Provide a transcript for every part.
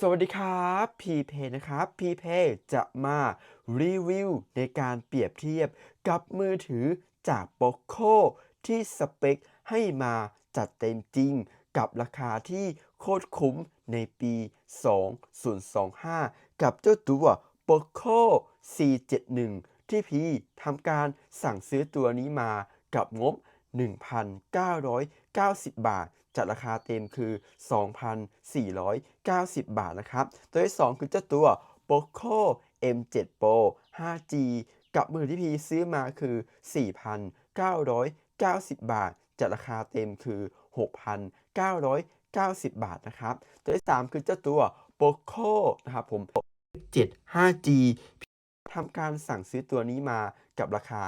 สวัสดีครับพีเพนะครับพีเพจะมารีวิวในการเปรียบเทียบกับมือถือจาก POCO ที่สเปคให้มาจัดเต็มจริงกับราคาที่โคตรคุ้มในปี 2025 กับเจ้าตัว POCO C71 ที่พีทำการสั่งซื้อตัวนี้มากับงบ 1,990 บาท จากราคาเต็มคือ 2,490 บาทนะครับ ตัวที่ 2 คือเจ้าตัว POCO M7 Pro 5G กับมือที่พีซื้อมาคือ 4,990 บาท จากราคาเต็มคือ 6,990 บาทนะครับ ตัวที่ 3 คือเจ้าตัว POCO นะครับผม7 5G ทำการสั่งซื้อตัวนี้มากับราคา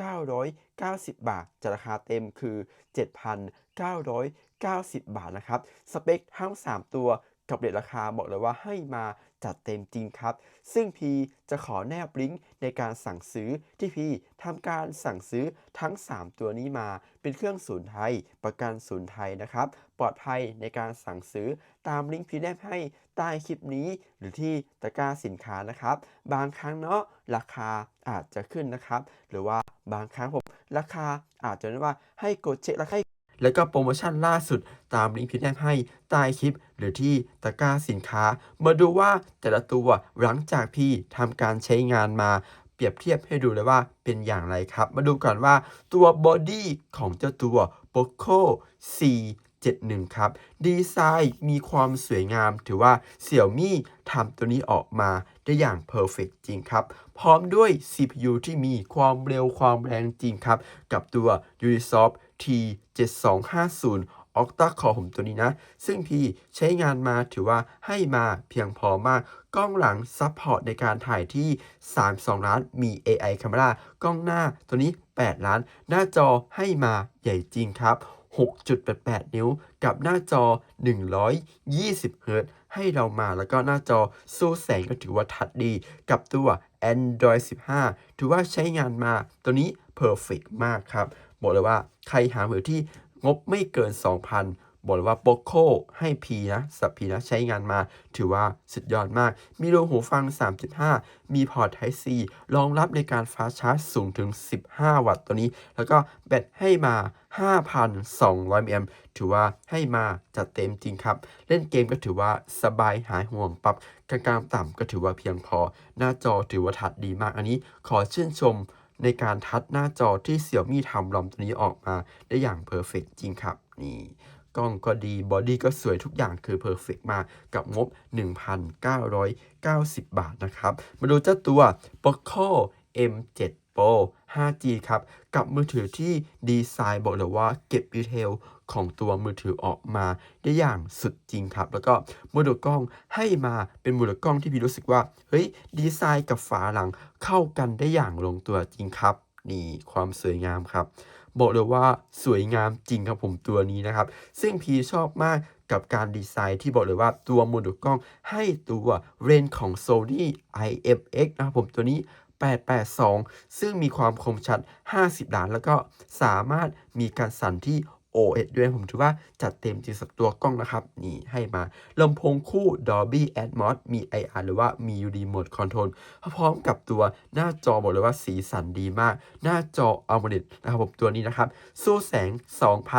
5,990 บาทจากราคาเต็มคือ 7,990 บาทนะครับ สเปคทั้ง 3 ตัว กับเรทราคาบอกเลยว่าให้มาจัดเต็มจริงครับ ซึ่งพีจะขอแนบลิงก์ในการสั่งซื้อที่พีทำการสั่งซื้อทั้ง 3 ตัวนี้มาเป็นเครื่องศูนย์ไทย ประกันศูนย์ไทยนะครับ ปลอดภัยในการสั่งซื้อตามลิงก์พีแนบให้ใต้คลิปนี้ หรือที่ตะกร้าสินค้านะครับ บางครั้งเนาะราคาอาจจะขึ้นนะครับ หรือว่าบางครั้งผมราคาอาจจะเรียกว่าให้กดเช็คราคา แล้วก็โปรโมชั่นล่าสุดตามลิงก์พิแนบให้ใต้คลิป หรือที่ตะกร้าสินค้า มาดูว่าแต่ละตัวหลังจากพี่ทำการใช้งานมาเปรียบเทียบให้ดูเลยว่าเป็นอย่างไรครับ มาดูก่อนว่าตัวบอดี้ของเจ้าตัว POCO C71 ครับ ดีไซน์มีความสวยงาม ถือว่า Xiaomi ทำตัวนี้ออกมาได้อย่างเพอร์เฟกจริงครับ พร้อมด้วย CPU ที่มีความเร็วความแรงจริงครับ กับตัว Unisoc T7250 Octa Core ผมตัวนี้นะ ซึ่งพี่ใช้งานมาถือว่าให้มาเพียงพอมาก กล้องหลังซัพพอร์ตในการถ่ายที่ 32 ล้าน มี AI Camera กล้องหน้าตัวนี้ 8 ล้าน หน้าจอให้มาใหญ่จริงครับ 6.88 นิ้วกับหน้าจอ 120 เฮิรตซ์ ให้เรามาแล้วก็หน้าจอสู้แสงก็ถือว่าทัดดีกับตัว Android 15 ถือว่าใช้งานมาตัวนี้ Perfect มากครับ บอกเลยว่าใครหามือที่งบไม่เกิน 2,000 บอกเลยว่า POCO ให้ P นะสับ P นะใช้งานมา ถือว่าสุดยอดมาก มีรูหูฟัง 3.5 มีพอร์ต Type C รองรับในการฟ้าชาร์จสูงถึง 15 วัตต์ตัวนี้ แล้วก็แบตให้มา 5,200 mAh ถือว่าให้มาจัดเต็มจริงครับ เล่นเกมก็ถือว่าสบายหายห่วงปรับกลางๆต่ำก็ถือว่าเพียงพอ หน้าจอถือว่าทัดดีมากอันนี้ขอชื่นชมในการทัดหน้าจอที่ Xiaomi ทำลอมตัวนี้ออกมาได้อย่างเพอร์เฟกจริงครับนี่ กล้องก็ดีบอดี้ก็สวยทุกอย่างคือเพอร์เฟกมากกับงบ 1,990 บาทนะครับ มาดูเจ้าตัว POCO M7 Pro 5G ครับ กับมือถือที่ดีไซน์บอกเลยว่าเก็บดีเทลของตัวมือถือออกมาได้อย่างสุดจริงครับ แล้วก็โมดูลกล้องให้มาเป็นโมดูลกล้องที่พี่รู้สึกว่า เฮ้ย ดีไซน์กับฝาหลังเข้ากันได้อย่างลงตัวจริงครับ นี่ความสวยงามครับ บอกเลยว่าสวยงามจริงครับผมตัวนี้นะครับ ซึ่งพีชอบมากกับการดีไซน์ที่บอกเลยว่าตัวโมดูลกล้องให้ตัวเรนของ Sony IMX นะครับผมตัวนี้ 882 ซึ่งมีความคมชัด 50 ล้าน แล้วก็สามารถมีการสั่นที่ OS ด้วยผมถือว่าจัดเต็มจริงสักตัวกล้องนะครับ นี่ให้มาลำโพงคู่ Dolby Atmos มี IR หรือว่ามี UD Mode Control พร้อมกับตัวหน้าจอบอกเลยว่าสีสันดีมาก หน้าจอ AMOLED นะครับผมตัวนี้นะครับ สู้แสง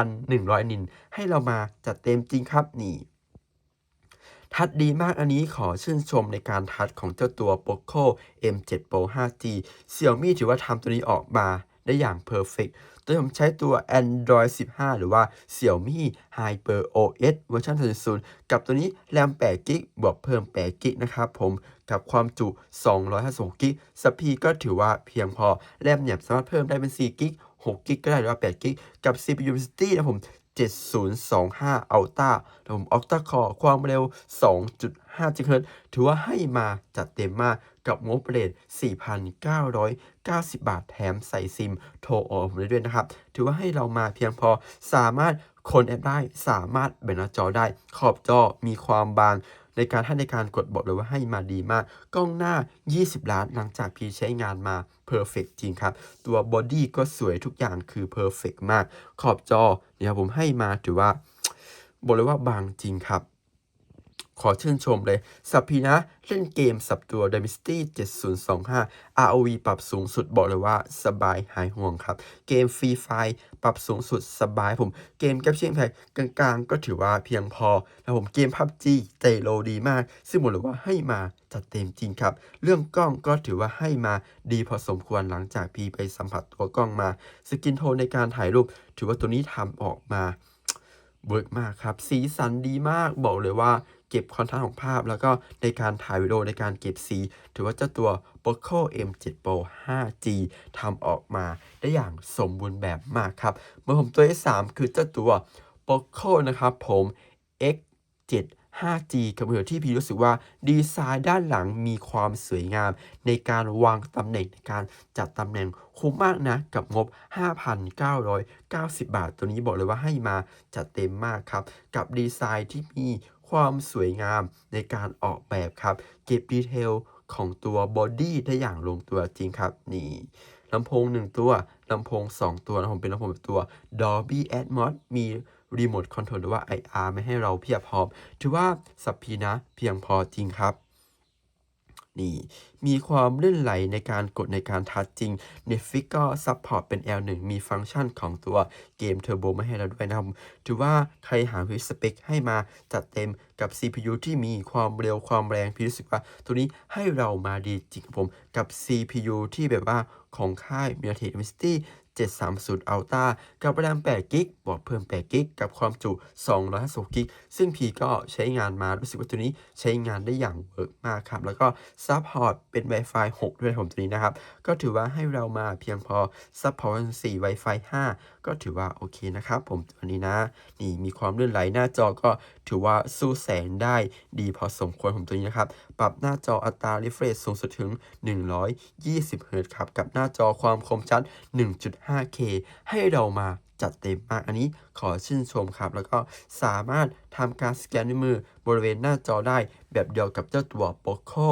2,100 นิน ให้เรามาจัดเต็มจริงครับนี่ทัดดีมากอันนี้ขอชื่นชมในการทัดของเจ้าตัว POCO M7 Pro 5G Xiaomi ถือว่าทำตัวนี้ออกมาได้อย่างเพอร์เฟก โดยผมใช้ตัว Android 15 หรือว่า Xiaomi Hyper OS เวอร์ชัน0.0 กับตัวนี้แรม8 g b บวกเพิ่ม8 g b นะครับผมกับความจุ 256 g b สปีก็ถือว่าเพียงพอ แรมเนี่ยสามารถเพิ่มได้เป็น4 g b 6 g b ก็ได้หรือว่า8 g b กับ CPU City นะผม 7025 Ultra ระผม Octa Core ความเร็ว 2.5 GHz ถือว่าให้มาจัดเต็มมากกับงบเรท4,990 บาทแถมใส่ซิมโทรออกผมได้ด้วยนะครับ ถือว่าให้เรามาเพียงพอสามารถคนแอปได้ สามารถเบนหน้าจอได้ ขอบจอมีความบาง ในการท่านในการกดบอกเลยว่าให้มาดีมาก กล้องหน้า 20 ล้านหลังจากพี่ใช้งานมาเพอร์เฟกจริงครับ ตัวบอดี้ก็สวยทุกอย่างคือเพอร์เฟกมาก ขอบจอเนี่ยครับผมให้มาถือว่าบอกเลยว่าบางจริงครับ ขอชื่นชมเลย สับพีนะ เล่นเกมสับตัว Dynasty 7025 ROV ปรับสูงสุดบอกเลยว่าสบายหายห่วงครับ เกมฟรีไฟปรับสูงสุดสบายผม เกมแคปชั่นแพ็กกลางๆ ก็ถือว่าเพียงพอแล้วผมเกม PUBG ใจโลดีมาก ซึ่งบอกเลยว่าให้มาจัดเต็มจริงครับ เรื่องกล้องก็ถือว่าให้มาดีพอสมควรหลังจากพีไปสัมผัสตัวกล้องมา สกินโทนในการถ่ายรูป ถือว่าตัวนี้ทำออกมาเวิร์กมากครับ สีสันดีมากบอกเลยว่า เก็บคอนทราสต์ของภาพ แล้วก็ในการถ่ายวิดีโอในการเก็บสี ถือว่าเจ้าตัว Poco M7 Pro 5G ทำออกมาได้อย่างสมบูรณ์แบบมากครับเมื่อผมตัวที่ 3 คือเจ้าตัว Poco นะครับผม X7 5G กับมือที่พี่รู้สึกว่าดีไซน์ด้านหลังมีความสวยงาม ในการวางตำแหน่งในการจัดตำแหน่งคุ้มมากนะ กับงบ 5,990 บาท ตัวนี้บอกเลยว่าให้มาจัดเต็มมากครับ กับดีไซน์ที่มี ความสวยงามในการออกแบบครับ เก็บดีเทลของตัวบอดี้ได้อย่างลงตัวจริงครับ นี่ลำโพง 1 ตัว ลำโพง 2 ตัวนะผมเป็นลำโพงแบบตัว Dolby Atmos มีรีโมทคอนโทรลหรือว่า IR ไม่ให้เราเพียบพร้อมถือว่าสับพีนะเพียงพอจริงครับ นี่มีความลื่นไหลในการกดในการทัชจริง Netflix ก็ซัพพอร์ตเป็น L1 มีฟังก์ชันของตัวเกมเทอร์โบมาให้เราด้วยนะครับ ถือว่าใครหาวิสเปคให้มาจัดเต็มกับ CPU ที่มีความเร็วความแรงพี่รู้สึกว่า ตัวนี้ให้เรามาดีจริงผมกับ CPU ที่แบบว่าของค่าย MediaTek Dimensity 730 Ultra กับแรม8กิกบวกเพิ่ม8กิกกับความจุ256กิกซึ่งพีก็ใช้งานมารู้สึกว่าตัวนี้ใช้งานได้อย่างเวิร์กมากครับ แล้วก็ซัพพอร์ตเป็น Wi-Fi 6 ด้วยผมตัวนี้นะครับ ก็ถือว่าให้เรามาเพียงพอซัพพอร์ต4 Wi-Fi 5 ก็ถือว่าโอเคนะครับ ผมตัวนี้นะ นี่มีความเลื่อนไหลหน้าจอก็ถือว่าสู้แสงได้ดีพอสมควรผมตัวนี้นะครับ ปรับหน้าจออัตรา refresh สูงสุดถึง 120 Hz ครับ กับหน้าจอความคมชัด 5K ให้เรามาจัดเต็มมาก อันนี้ขอชื่นชมครับ แล้วก็สามารถทำการสแกนด้วยมือบริเวณหน้าจอได้ แบบเดียวกับเจ้าตัว Poco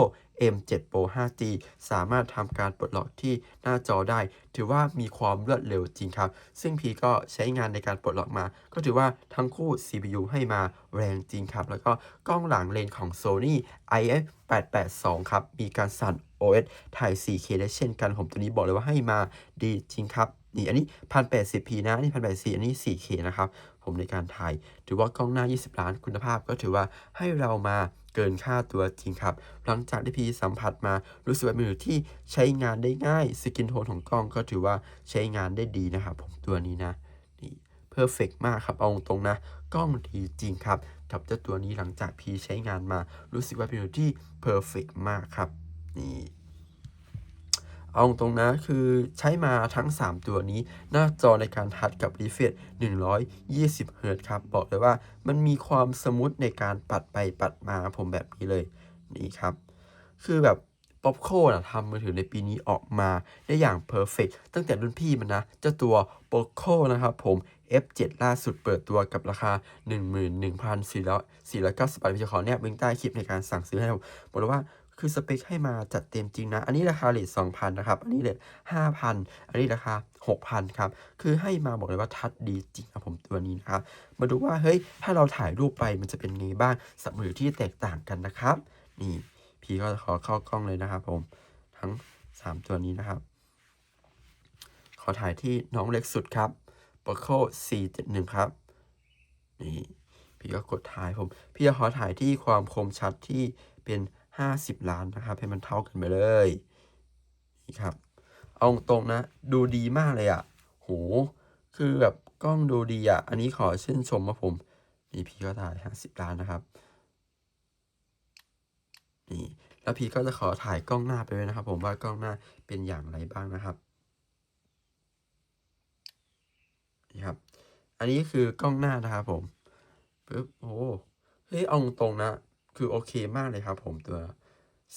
M7 Pro 5G สามารถทำการปลดล็อกที่หน้าจอได้ ถือว่ามีความรวดเร็วจริงครับ ซึ่งพีก็ใช้งานในการปลดล็อกมา ก็ถือว่าทั้งคู่ CPU ให้มาแรงจริงครับ แล้วก็กล้องหลังเลนส์ของ Sony IF882 ครับ มีการสั่น OS ถ่าย 4K ได้เช่นกันผมตัวนี้บอกเลยว่าให้มาดีจริงครับ นี่อันนี้ 1080p นะนนี่ 1080อันนี้ 4K นะครับ ผมในการถ่าย ถือว่ากล้องหน้า 20 ล้านคุณภาพก็ถือว่าให้เรามาเกินค่าตัวจริงครับ หลังจากที่พีสัมผัสมารู้สึกว่าเป็นมือที่ใช้งานได้ง่ายสกินโทนของกล้องก็ถือว่าใช้งานได้ดีนะครับผมตัวนี้นะนี่เพอร์เฟกมากครับเอาตรงๆนะ กล้องดีจริงครับกับเจ้าตัวนี้หลังจากพีใช้งานมา รู้สึกว่าเป็นมือที่เพอร์เฟกมากครับนี่ เอาตรงนะคือใช้มาทั้ง 3 ตัวนี้ หน้าจอในการทัดกับ refresh 120 Hz ครับ บอกเลยว่ามันมีความสมูทในการปัดไปปัดมาผมแบบนี้เลยนี่ครับ คือแบบป๊อปโคนะทำมือถือในปีนี้ออกมาได้อย่างเพอร์เฟกตั้งแต่รุ่นพี่มันนะ เจ้าตัวโปโคนะครับผม F7 ล่าสุดเปิดตัวกับราคา 11,490บาทพี่จะขอแนบลิงใต้คลิปในการสั่งซื้อให้ผมบอกเลยว่า คือสเปคให้มาจัดเต็มจริงนะ อันนี้ราคาเลท2,000นนะครับ อันนี้เลท5,000อันนี้ราคา6,000ครับ คือให้มาบอกเลยว่าทัดดีจริงครับผมตัวนี้นะครับ มาดูว่าเฮ้ยถ้าเราถ่ายรูปไปมันจะเป็นไงบ้างสับมือที่แตกต่างกันนะครับ นี่พี่ก็ขอเข้ากล้องเลยนะครับผมทั้ง3ตัวนี้นะครับ ขอถ่ายที่น้องเล็กสุดครับ p o c o 471ครับ นี่พี่ก็กดถ่ายผม พี่จะขอถ่ายที่ความคมชัดที่เป็น 50 ล้านนะครับ ให้มันเท่ากันไปเลยนี่ครับ เอาตรงนะ ดูดีมากเลยอะ่ะโหคือแบบกล้องดูดีอะ่ะ อันนี้ขอชื่นชมมาผมนี่พี่ก็ถ่าย50 ล้านนะครับนี่แล้วพี่ก็จะขอถ่ายกล้องหน้าไปด้วยนะครับ ผมว่ากล้องหน้าเป็นอย่างไรบ้างนะครับนี่ครับ อันนี้คือกล้องหน้านะครับผมปึ๊บโอ้เฮ้ยเอาตรงนะ คือโอเคมากเลยครับ ผมตัว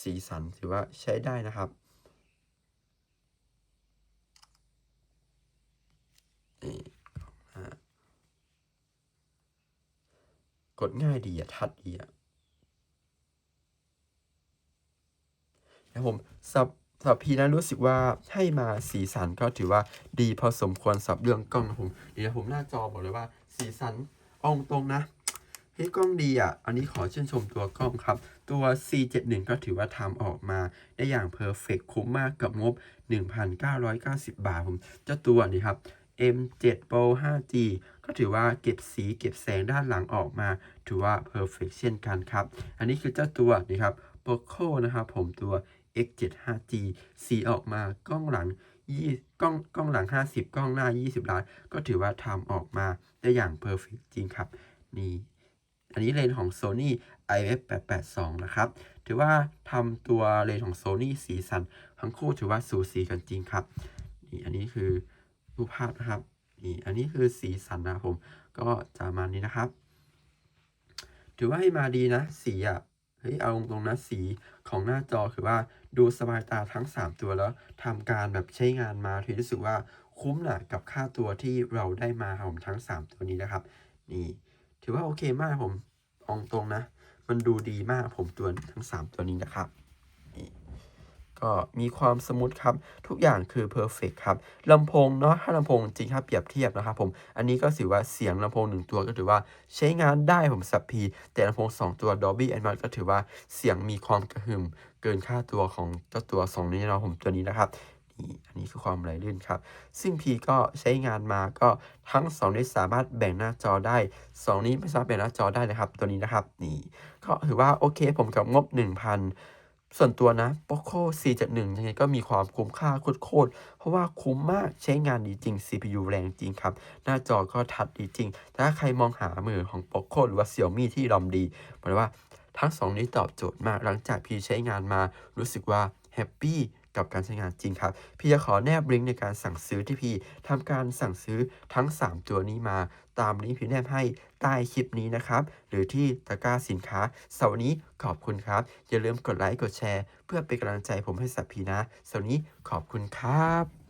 สีสันถือว่าใช้ได้นะครับนี่อ่ากดง่ายดีอะทัดดีอะนะผมสับสับพีนั้นรู้สึกว่าให้มาสีสันก็ถือว่าดีพอสมควรสับเรื่องกล้องนะผมนี่นะผมหน้าจอบอกเลยว่า สีสันองตรงนะ เฮ้ยกล้องดีอะ อันนี้ขอชื่นชมตัวกล้องครับ ตัว C71 ก็ถือว่าทำออกมาได้อย่างเพอร์เฟกคุ้มมากกับงบ 1,990 บาทผมเจ้าตัวนี้ครับ M7 Pro 5G ก็ถือว่าเก็บสีเก็บแสงด้านหลังออกมา ถือว่าเพอร์เฟกเช่นกันครับ อันนี้คือเจ้าตัวนี่ครับ Poco นะครับผมตัว X7 5G สีออกมากล้องหลังยี่กล้องกล้องหลัง 50 กล้องหน้า 20 ล้าน ก็ถือว่าทำออกมาได้อย่างเพอร์เฟกจริงครับ นี่ อันนี้เลนส์ของ Sony IF882 นะครับ ถือว่าทำตัวเลนส์ของ Sony สีสัน ทั้งคู่ถือว่าสูสีกันจริงครับ นี่อันนี้คือรูปภาพนะครับ นี่อันนี้คือสีสันนะผม ก็จะประมาณนี้นะครับ ถือว่าให้มาดีนะ สีอะ เฮ้ย เอาตรงๆนะสีของหน้าจอคือว่าดูสบายตาทั้ง 3 ตัวแล้วทำการแบบใช้งานมาถือรู้สึกว่าคุ้มนะกับค่าตัวที่เราได้มาครับผมทั้ง 3 ตัวนี้นะครับ นี่ ถือว่าโอเคมากผมองตรงนะ มันดูดีมากผมตัวทั้ง 3 ตัวนี้นะครับก็มีความสมูทครับ ทุกอย่างคือเพอร์เฟกครับลำโพงเนาะถ้าลำโพงจริงถ้าเปรียบเทียบนะครับผมอันนี้ก็ถือว่าเสียงลำโพงหนึ่งตัวก็ถือว่าใช้งานได้ผมสับพีแต่ลำโพง 2 ตัว Dolby Atmos ก็ถือว่าเสียงมีความกระหึ่มเกินค่าตัวของเจ้าตัว 2 นี้นะผมตัวนี้นะครับ อันนี้คือความไหลลื่นครับ ซึ่งพีก็ใช้งานมาก็ทั้ง 2 นี้สามารถแบ่งหน้าจอได้ 2 นี้ไม่สามารถแบ่งหน้าจอได้นะครับ ตัวนี้นะครับนี่ก็ถือว่าโอเคผมกับงบ 1,000 ส่วนตัวนะ Poco C71 ยังไงก็มีความคุ้มค่าโคตรเพราะว่าคุ้มมากใช้งานดีจริง CPU แรงจริงครับ หน้าจอก็ทัดดีจริงแต่ถ้าใครมองหามือของ Poco หรือว่า Xiaomi ที่รอมดีหมายว่าทั้งสองนี้ตอบโจทย์มากหลังจากพี่ใช้งานมารู้สึกว่าแฮปปี้ กับการใช้งานจริงครับ พี่จะขอแนบลิงก์ในการสั่งซื้อที่พี่ทำการสั่งซื้อทั้ง 3 ตัวนี้มาตามลิงก์พี่แนบให้ใต้คลิปนี้นะครับ หรือที่ตะกร้าสินค้าเสาร์นี้ขอบคุณครับ อย่าลืมกดไลค์กดแชร์ เพื่อเป็นกำลังใจผมให้สับพีนะเสาร์นี้ขอบคุณครับ